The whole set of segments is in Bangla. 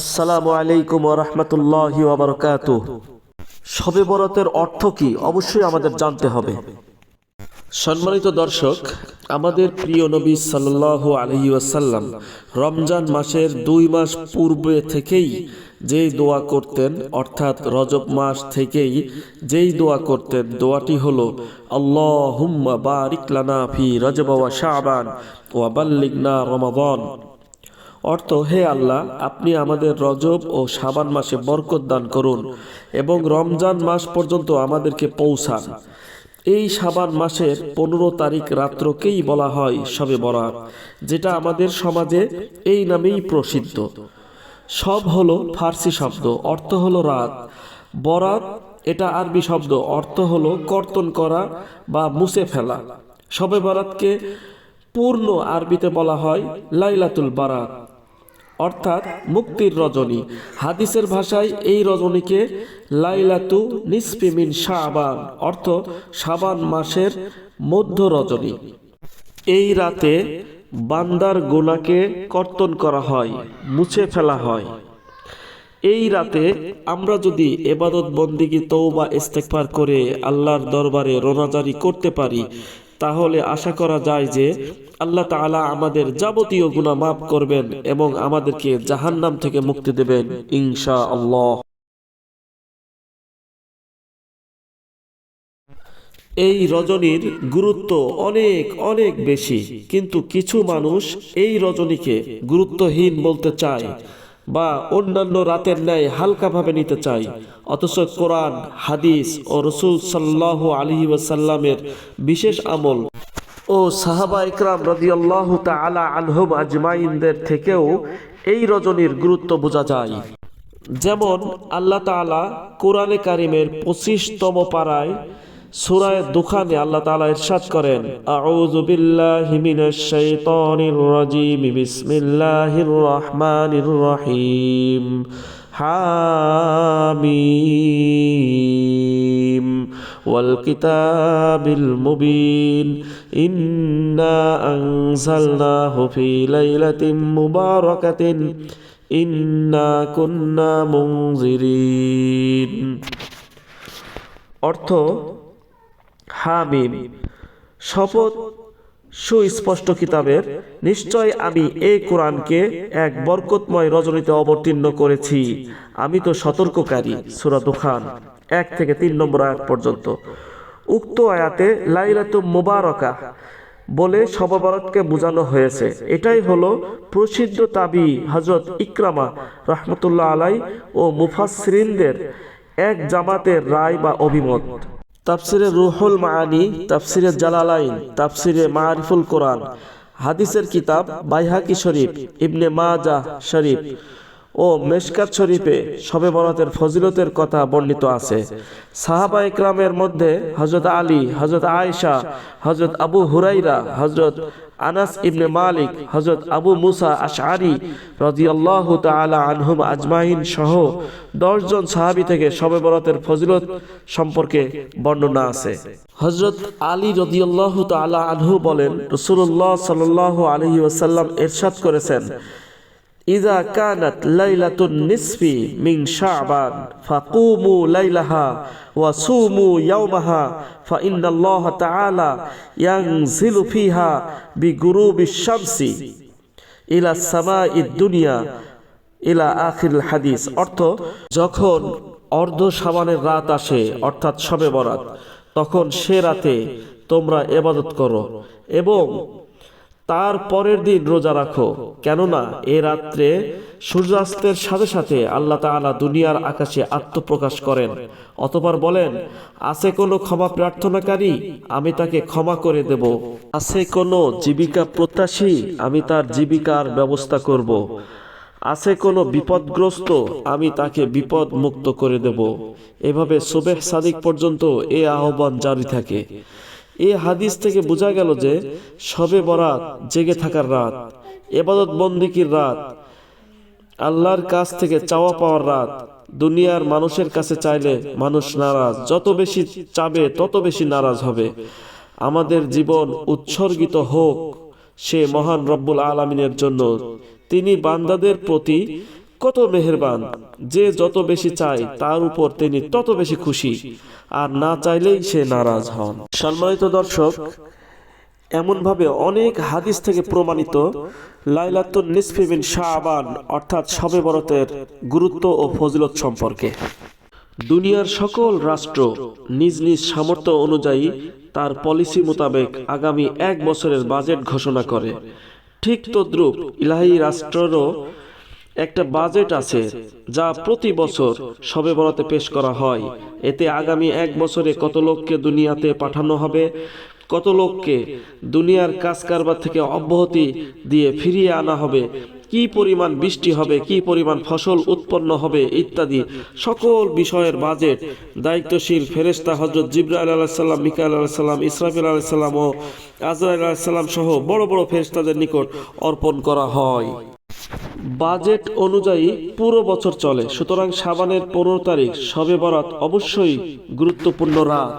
আসসালামু আলাইকুম রহমতুল্লাহি ওবরকাত শবে বরাতের অর্থ কি? অবশ্যই আমাদের জানতে হবে। সম্মানিত দর্শক, আমাদের প্রিয় নবী সাল্লাল্লাহু আলহি ওয়াসাল্লাম রমজান মাসের দুই মাস পূর্বে থেকেই যেই দোয়া করতেন, অর্থাৎ রজব মাস থেকেই যেই দোয়া করতেন, দোয়াটি হলো, আল্লাহুম্মা বারিক লানা ফি রজব ওয়া শাবান ওয়া বাল্লিগনা রমাদান। অর্থ, হে আল্লাহ, আপনি আমাদের রজব ও সাবান মাসে বরকত দান করুন এবং রমজান মাস পর্যন্ত আমাদেরকে পৌঁছান। এই সাবান মাসের পনেরো তারিখ রাত্রকেই বলা হয় সবে বরাত, যেটা আমাদের সমাজে এই নামেই প্রসিদ্ধ। সব হলো ফার্সি শব্দ, অর্থ হলো রাত। বরাত, এটা আরবি শব্দ, অর্থ হলো কর্তন করা বা মুছে ফেলা। সবে বরাতকে পূর্ণ আরবিতে বলা হয় লাইলাতুল বারাত। অর্থাৎ মুক্তির রজনী। হাদিসের ভাষায় এই রজনীকে লাইলাতু নিসপিমিন শাবান, অর্থ শাবান মাসের মধ্য রজনী। এই রাতে বান্দার গোনাকে কর্তন করা হয়, মুছে ফেলা হয়। এই রাতে আমরা যদি এবাদত বন্দিগি তৌবা ইস্তেকবার করে আল্লাহর দরবারে রোনাজারি করতে পারি তাহলে আশা করা যায় যে আল্লাহ তাআলা আমাদের যাবতীয় গুনাহ মাফ করবেন এবং আমাদেরকে জাহান্নাম থেকে মুক্তি দেবেন ইনশা আল্লাহ এই রজনীর গুরুত্ব অনেক অনেক বেশি, কিন্তু কিছু মানুষ এই রজনীকে গুরুত্বহীন বলতে চায়। বা অন্যান্য রাতের ন্যায় হালকাভাবে নিতে চাই। অথচ কোরআন, হাদিস ও রসুল সাল্লাহ আলী ওয়াসাল্লামের বিশেষ আমল। ও সাহাবা ইকরাম রদিয়াল্লাহ তালা আনহুম আজমাইনদের থেকেও এই রজনীর গুরুত্ব বোঝা যায়। যেমন আল্লাহ তাআলা কোরআনে কারিমের পঁচিশতম পাড়ায় সুরায় দুখানে আল্লাহ তালা ইরশাদ করেন, আউযু বিল্লাহি মিনাশ শাইতানির রাজিম, বিসমিল্লাহির রহমানির রহিম, হামিম, ওয়াল কিতাবিল মুবিন, ইন্না আনজালনাহু ফি লাইলাতিন মুবারাকাতিন, ইন্না কুন্না মুনজিরিন। অর্থ হামিম। শপথ সুস্পষ্ট কিতাবের, নিশ্চয় আমি এই কোরআনকে এক বরকতময় রজনীতে অবতীর্ণ করেছি। আমি তো সতর্ককারী সুরাত খান এক থেকে তিন নম্বর আয়াত পর্যন্ত। উক্ত আয়াতে লাইলাতু মুবারকা বলে শববরতকে বোঝানো হয়েছে। এটাই হলো প্রসিদ্ধ তাবি হজরত ইকরামা রহমতুল্লাহ আলাই ও মুফাসরিনদের এক জামাতের রায় বা অভিমত। তাফসিরে রুহুল মানি তাফসিরে জালালাইন, তাফসিরে মারিফুল কোরআন। হাদিসের কিতাব বাইহাকি শরীফ, ইবনে মাজা শরীফ ও মেশকাত শরীফে শবে বরাতের ফজিলতের কথা বর্ণিত আছে। সাহাবা ইকরামের মধ্যে হজরত আলী হজরত আয়েশা হজরত আবু হুরাইরা হজরত আনাস ইবনে মালিক হজরত আবু মুসা আশআরি রাদিয়াল্লাহু তাআলা আনহুম আজমাইন সহ দশজন সাহাবি থেকে সবে বরাতের ফজিলত সম্পর্কে বর্ণনা আছে। হজরত আলী রদিয়াল্লাহু তাআলা আনহু বলেন, রাসূলুল্লাহ সাল্লাল্লাহু আলহি ওয়াসাল্লাম এরশাদ করেছেন ইজা কানাত লাইলাতুন নিসফি মিং শাবান ফাকুমু লাইলাহা ওয়া সুমু ইয়াওমাহা ফা ইন্নাল্লাহ তাআলা ইয়ানজিলু ফিহা বিগুরুবিশ শামসি ইলা সামাঈদ দুনিয়া ইলা আখিল হাদিস অর্থ, যখন অর্ধ সাবানের রাত আসে, অর্থাৎ শবে বরাত, তখন সে রাতে তোমরা এবাদত করো এবং তার পরের দিন রোজা রাখো। কেননা এ রাত্রে সূর্যাস্তের সাথে সাথে আল্লাহ তাআলা দুনিয়ার আকাশে আত্মপ্রকাশ করেন। অতপর বলেন, আছে কোনো ক্ষমা প্রার্থনাকারী? আমি তাকে ক্ষমা করে দেব। আছে কোনো জীবিকা প্রত্যাশী? আমি তার জীবিকার ব্যবস্থা করব। আছে কোনো বিপদগ্রস্ত? আমি তাকে বিপদ মুক্ত করে দেব। এভাবে সুবেহ সাদিক পর্যন্ত এ আহ্বান জারি থাকে। এই হাদিস থেকে বোঝা গেল যে সবে বরাত জেগে থাকার রাত, এবাদত বন্দিকির রাত, আল্লাহর কাছ থেকে চাওয়া পাওয়ার রাত, দুনিয়ার মানুষের কাছে চাইলে মানুষ নারাজ, যত বেশি চাবে তত বেশি নারাজ হবে। আমাদের জীবন উৎসর্গিত হোক সে মহান রব্বুল আলমিনের জন্য। তিনি বান্দাদের প্রতি কত মেহেরবান, যে যত বেশি চায় তার উপর তিনি তত বেশি খুশি, আর না চাইলেই সে নারাজ হন। সম্মানিত দর্শক, এমনভাবে অনেক হাদিস থেকে প্রমাণিত লাইলাতুন নিসফি বিন শাহবান অর্থাৎ শবে বরতের গুরুত্ব ও ফজিলত সম্পর্কে। দুনিয়ার সকল রাষ্ট্র নিজ নিজ সামর্থ্য অনুযায়ী তার পলিসি মোতাবেক আগামী এক বছরের বাজেট ঘোষণা করে। ঠিক তদ্রূপ ইলাহি রাষ্ট্রেরও একটা বাজেট আছে যা প্রতি বছর সবে বরাতে পেশ করা হয়। এতে আগামী এক বছরে কত লোককে দুনিয়াতে পাঠানো হবে, কত লোককে দুনিয়ার কাজ কারবার থেকে অব্যাহতি দিয়ে ফিরিয়ে আনা হবে, কি পরিমাণ বৃষ্টি হবে, কি পরিমাণ ফসল উৎপন্ন হবে ইত্যাদি সকল বিষয়ের বাজেট দায়িত্বশীল ফেরেস্তা হজরত জিব্রাইল আলাহিসাল্লাম মিকাইল আলাহিসাল্লাম ইসরাফিল আলাহিসাল্লাম ও আজরাইল আলাহিসাল্লাম সহ বড় বড় ফেরেস্তাদের নিকট অর্পণ করা হয়। বাজেট অনুযায়ী পুরো বছর চলে, সুতরাং সাবানের পনেরো তারিখ সবে বরাত অবশ্যই গুরুত্বপূর্ণ রাত।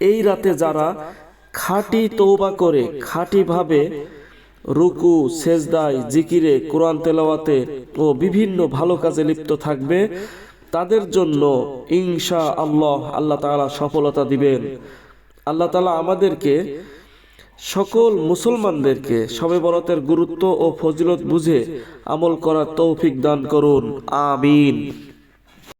এই রাতে যারা খাঁটি তৌবা করে, খাঁটিভাবে রুকু, সেজদায়, জিকিরে, কোরআন তেলাওয়াতে ও বিভিন্ন ভালো কাজে লিপ্ত থাকবে, তাদের জন্য ইনশা আল্লাহ আল্লাহ তাআলা সফলতা দিবেন। আল্লাহ তালা আমাদেরকে সকল মুসলমানদেরকে সবে বরতের গুরুত্ব ও ফজিলত বুঝে আমল করার তৌফিক দান করুন। আমিন।